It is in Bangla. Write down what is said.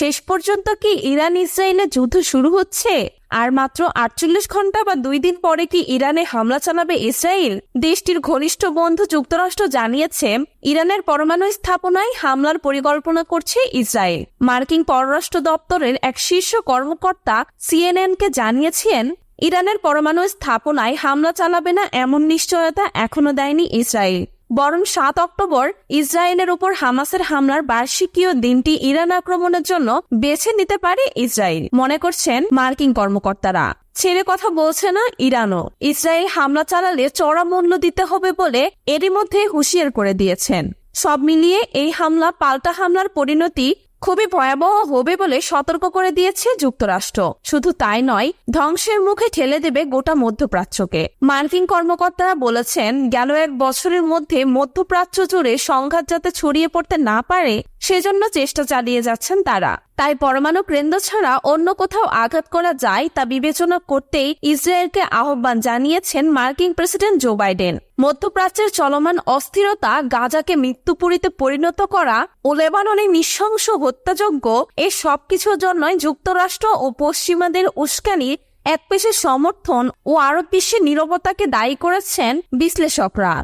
শেষ পর্যন্ত কি ইরান ইসরায়েলের যুদ্ধ শুরু হচ্ছে? আর মাত্র আটচল্লিশ ঘণ্টা বা দুই দিন পরে কি ইরানে হামলা চালাবে ইসরায়েল? দেশটির ঘনিষ্ঠ বন্ধু যুক্তরাষ্ট্র জানিয়েছে, ইরানের পরমাণু স্থাপনায় হামলার পরিকল্পনা করছে ইসরায়েল। মার্কিন পররাষ্ট্র দপ্তরের এক শীর্ষ কর্মকর্তা সিএনএনকে জানিয়েছেন, ইরানের পরমাণু স্থাপনায় হামলা চালাবে না এমন নিশ্চয়তা এখনও দেয়নি ইসরায়েল। বরং সাত অক্টোবর ইসরায়েলের উপর হামাসের হামলার বার্ষিকীয় দিনটি ইরান আক্রমণের জন্য বেছে নিতে পারে ইসরায়েল, মনে করছেন মার্কিন কর্মকর্তারা। ছেড়ে কথা বলছে না ইরানও। ইসরায়েল হামলা চালালে চড়া মূল্য দিতে হবে বলে এরই মধ্যে হুঁশিয়ার করে দিয়েছেন। সব মিলিয়ে এই হামলা পাল্টা হামলার পরিণতি খুবই ভয়াবহ হবে বলে সতর্ক করে দিয়েছে যুক্তরাষ্ট্র। শুধু তাই নয়, ধ্বংসের মুখে ঠেলে দেবে গোটা মধ্যপ্রাচ্যকে। মার্কিন কর্মকর্তারা বলেছেন, গেল এক বছরের মধ্যে মধ্যপ্রাচ্য জুড়ে সংঘাত যাতে ছড়িয়ে পড়তে না পারে, সেজন্য চেষ্টা চালিয়ে যাচ্ছেন তারা। তাই পরমাণু কেন্দ্র ছাড়া অন্য কোথাও আঘাত করা যায় তা বিবেচনা করতেই ইসরায়েলকে আহ্বান জানিয়েছেন মার্কিন প্রেসিডেন্ট জো বাইডেন। মধ্যপ্রাচ্যের চলমান অস্থিরতা গাজাকে মৃত্যুপুরীতে পরিণত করা ও লেবাননে নৃশংস হত্যাযজ্ঞ এই সবকিছুর জন্যই যুক্তরাষ্ট্র ও পশ্চিমাদের উস্কানি এক পেশে সমর্থন ও আরব বিশ্বের নিরবতাকে দায়ী করেছেন বিশ্লেষকরা।